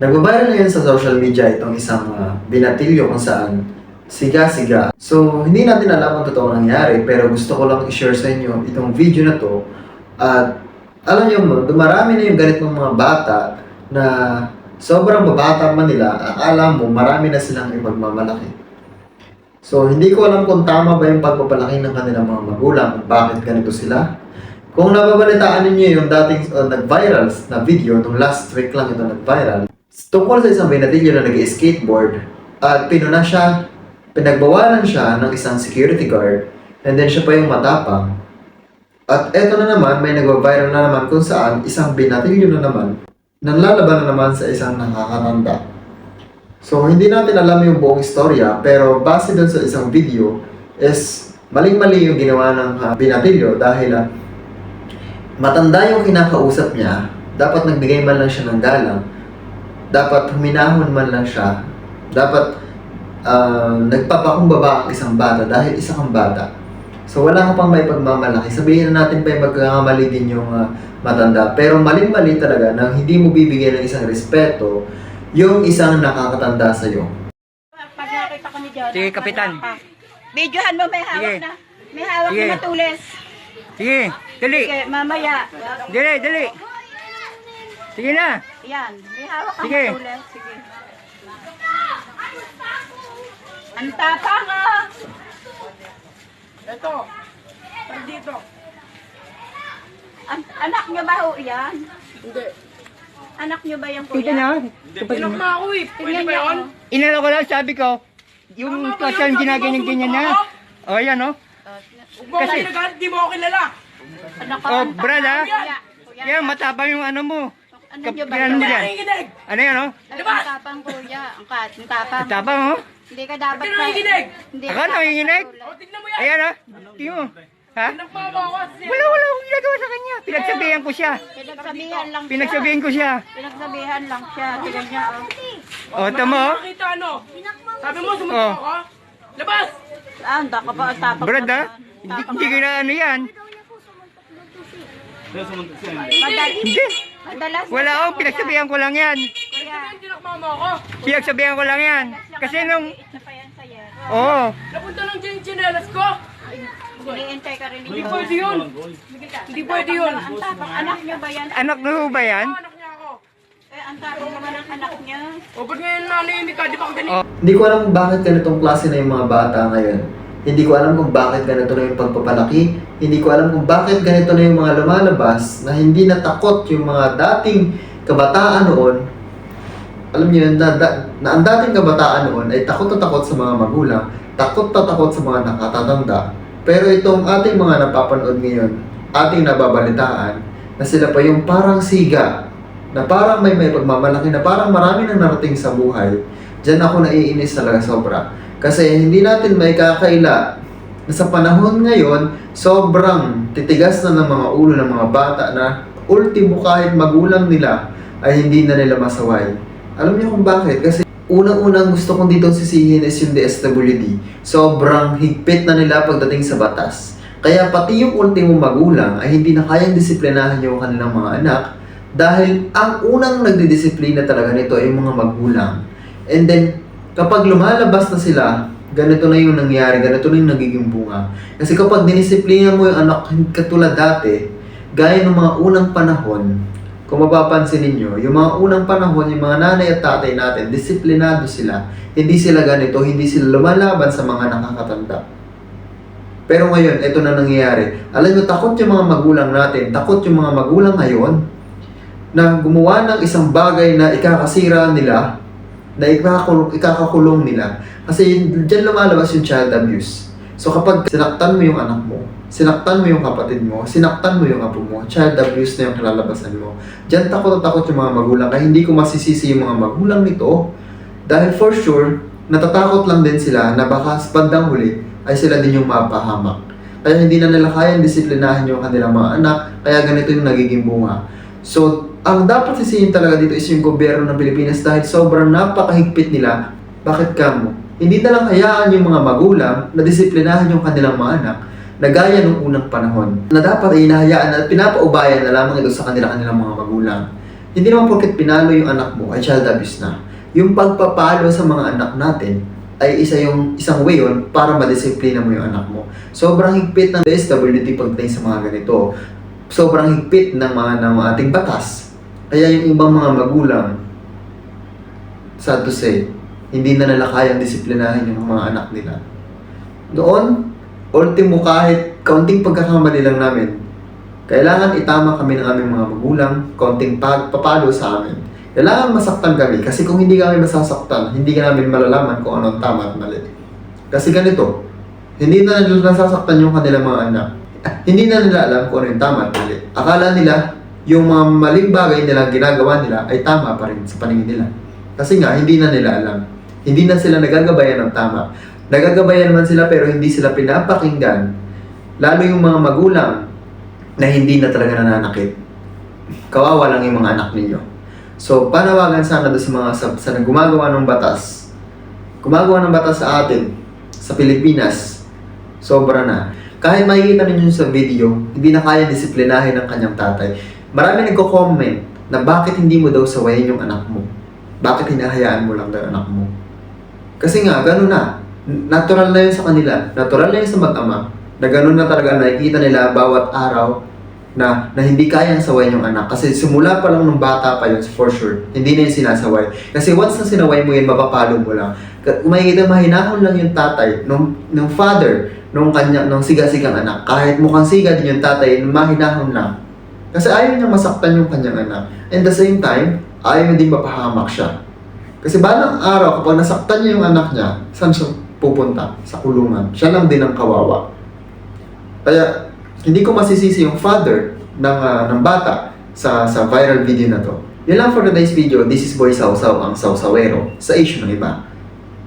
Nagbabiral ngayon sa social media itong isang ah, binatilyo kung saan siga-siga. So, hindi natin alam ang totoo nangyari pero gusto ko lang i-share sa inyo itong video na to. At alam niyo mo, dumarami na yung ganitong mga bata na sobrang babata man nila, akala mo marami na silang ipagmamalaki. So, hindi ko alam kung tama ba yung pagpapalaki ng kanilang mga magulang, bakit ganito sila. Kung nababalitaan ninyo yung dating uh, nag-viral na video, nung last week lang ito nag-viral, tungkol sa isang binatilyo na nag-skateboard, at pinuna siya, pinagbawalan siya ng isang security guard, and then siya pa yung matapang. At eto na naman, may nag-viral na naman kung saan isang binatilyo na naman, nanlalaban na naman sa isang nakakatanda. So, hindi natin alam yung buong istorya, pero base dun sa isang video, is maling-mali yung ginawa ng uh, binatilyo dahil ah, matanda yung kinakausap niya, dapat nagbigay man lang siya ng galang, dapat huminahon man lang siya, dapat uh, nagpapakumbaba ang isang bata dahil isa kang bata. So wala ka pang may pagmamalaki. Sabihin na natin pa yung magkakamali din yung ah, matanda. Pero maling-mali talaga na hindi mo bibigyan ng isang respeto yung isang nakakatanda sa'yo. Pag nakita ko ni Jonah. Sige, Kapitan. Videohan mo, may hawak Sige. na. May hawak Sige. na matulis. Sige, dali. Sige, mamaya. Dali, dali. Sige na. Yan, may hawak na Sige. matulis. Sige. Ang tapang ah! Ito. Pag dito. An anak niyo ba ho yan? Hindi. Anak niyo ba Dito kuya? na. Pinok na ako eh. Pwede Tingnan ba niyo yun? ako. Inala ko lang, sabi ko, yung Tama ba kasyan yun? ginaganyan-ganyan na. O, yan o. Huwag mo Kasi- kinagalit, di mo ako kilala. Anak ko. Oh, ang brad, tapang. ah. Kuya, kuya. Yan, matapang yung ano mo. Ano niyo ba ano? Nakikinig. Ano yan o? Ay, Ang tapang kuya. Ang kat, ang tapang. Matapang o. Hindi ka dapat Bakit nakikinig? Hindi Ako ka dapat nakikinig? matulis. O, tignan mo yan. Ayan o. Tingnan mo. Ha? Wala, wala akong ginagawa sa kanya. Pinagsabihan ko siya. Pinagsabihan lang siya. Pinagsabihan ko siya. Pinagsabihan lang siya. Tingnan niya, oh. O, tamo o. Nakita ano? Sabi mo, Oh. sumunod ako. Labas! Ah, ang ka pa ang tapang. Brad ha? naman. Hindi, Tapang. hindi ko na ano yan. Madal- Hindi. Madalas. Wala akong pinagsabihan ko lang yan. Kaya, Sabihan, tinakmama ako. Pinagsabihan ko lang yan. Kasi nung, oo. Napunta lang dyan yung chinelas ko. Iniintay ka rin Hindi pwede yun. Hindi pwede yun. Anak niyo ba yan? Anak na ho ba yan? Anak niya ako. Eh, ang tapang naman ang anak niya. O, ba't ngayon nanahimik ka? Di ba ka ganito? Oh. Hindi ko alam bakit ganitong klase na yung mga bata ngayon. Hindi ko alam kung bakit ganito na yung pagpapalaki. Hindi ko alam kung bakit ganito na yung mga lumalabas na hindi natakot yung mga dating kabataan noon. Alam niyo na, na ang dating kabataan noon ay takot na takot sa mga magulang, takot na takot sa mga nakatatanda. Pero itong ating mga napapanood ngayon, ating nababalitaan, na sila pa yung parang siga, na parang may may pagmamalaki, na parang marami nang narating sa buhay, Diyan ako naiinis talaga sobra. Kasi hindi natin may kakaila na sa panahon ngayon, sobrang titigas na ng mga ulo ng mga bata na ultimo kahit magulang nila ay hindi na nila masaway. Alam niyo kung bakit? Kasi unang-unang gusto kong dito sisihin is yung DSWD. Sobrang higpit na nila pagdating sa batas. Kaya pati yung ultimo magulang ay hindi na kayang disiplinahan yung kanilang mga anak dahil ang unang nagdidisiplina talaga nito ay yung mga magulang. And then, kapag lumalabas na sila, ganito na yung nangyari, ganito na yung nagiging bunga. Kasi kapag dinisiplina mo yung anak katulad dati, gaya ng mga unang panahon, kung mapapansin ninyo, yung mga unang panahon, yung mga nanay at tatay natin, disiplinado sila. Hindi sila ganito, hindi sila lumalaban sa mga nakakatanda. Pero ngayon, ito na nangyayari. Alam nyo, takot yung mga magulang natin, takot yung mga magulang ngayon na gumawa ng isang bagay na ikakasira nila, na ikakakulong, ikakakulong nila. Kasi dyan lumalabas yung child abuse. So kapag sinaktan mo yung anak mo, sinaktan mo yung kapatid mo, sinaktan mo yung apo mo, child abuse na yung kalalabasan mo. Diyan takot takot yung mga magulang. Kaya hindi ko masisisi yung mga magulang nito. Dahil for sure, natatakot lang din sila na baka sa bandang huli ay sila din yung mapahamak. Kaya hindi na nila kayang disiplinahin yung kanilang mga anak, kaya ganito yung nagiging bunga. So, ang dapat sisihin talaga dito is yung gobyerno ng Pilipinas dahil sobrang napakahigpit nila. Bakit kamo? Hindi na lang hayaan yung mga magulang na disiplinahan yung kanilang mga anak na gaya nung unang panahon na dapat ay hinahayaan at pinapaubayan na lamang ito sa kanila kanilang mga magulang. hindi naman porket pinalo yung anak mo ay child abuse na. Yung pagpapalo sa mga anak natin ay isa yung isang way yun para madisiplina mo yung anak mo. Sobrang higpit ng SWD pagdating sa mga ganito. Sobrang higpit ng mga ng ating batas. Kaya yung ibang mga magulang, sad to say, hindi na nila kayang disiplinahin yung mga anak nila. Doon, ultimo kahit kaunting pagkakamali lang namin, kailangan itama kami ng aming mga magulang, kaunting papalo sa amin. Kailangan masaktan kami kasi kung hindi kami masasaktan, hindi ka namin malalaman kung ano ang tama at mali. Kasi ganito, hindi na nila nasasaktan yung kanilang mga anak. Hindi na nila alam kung ano yung tama at mali. Akala nila, yung mga maling bagay nila ginagawa nila ay tama pa rin sa paningin nila. Kasi nga, hindi na nila alam. Hindi na sila nagagabayan ng tama. Nagagabayan man sila pero hindi sila pinapakinggan. Lalo yung mga magulang na hindi na talaga nananakit. Kawawa lang yung mga anak ninyo. So, panawagan sana doon sa mga sa, sa gumagawa ng batas. Gumagawa ng batas sa atin, sa Pilipinas, sobra na. Kahit makikita ninyo sa video, hindi na kaya disiplinahin ng kanyang tatay. Marami nagko-comment na bakit hindi mo daw sawayin yung anak mo. Bakit hinahayaan mo lang daw anak mo. Kasi nga, gano'n na. Natural na yun sa kanila. Natural na yun sa mag-ama. Na gano'n na talaga nakikita nila bawat araw na, na hindi kayang sawayin yung anak. Kasi simula pa lang nung bata pa yun, for sure, hindi na yung sinasaway. Kasi once na sinaway mo yun, mapapalo mo lang. Makikita, mahinahon lang yung tatay, nung, nung father, nung kanya, nung siga-sigang anak. Kahit mukhang siga din yung tatay, mahinahon lang. Kasi ayaw niya masaktan yung kanyang anak. And the same time, ayaw niya din mapahamak siya. Kasi balang araw, kapag nasaktan niya yung anak niya, saan siya pupunta? Sa kulungan. Siya lang din ang kawawa. Kaya, hindi ko masisisi yung father ng, ah, ng bata sa, sa viral video na to. Yun lang for today's video. This is Boy Sausaw, ang Sausawero, sa issue ng iba.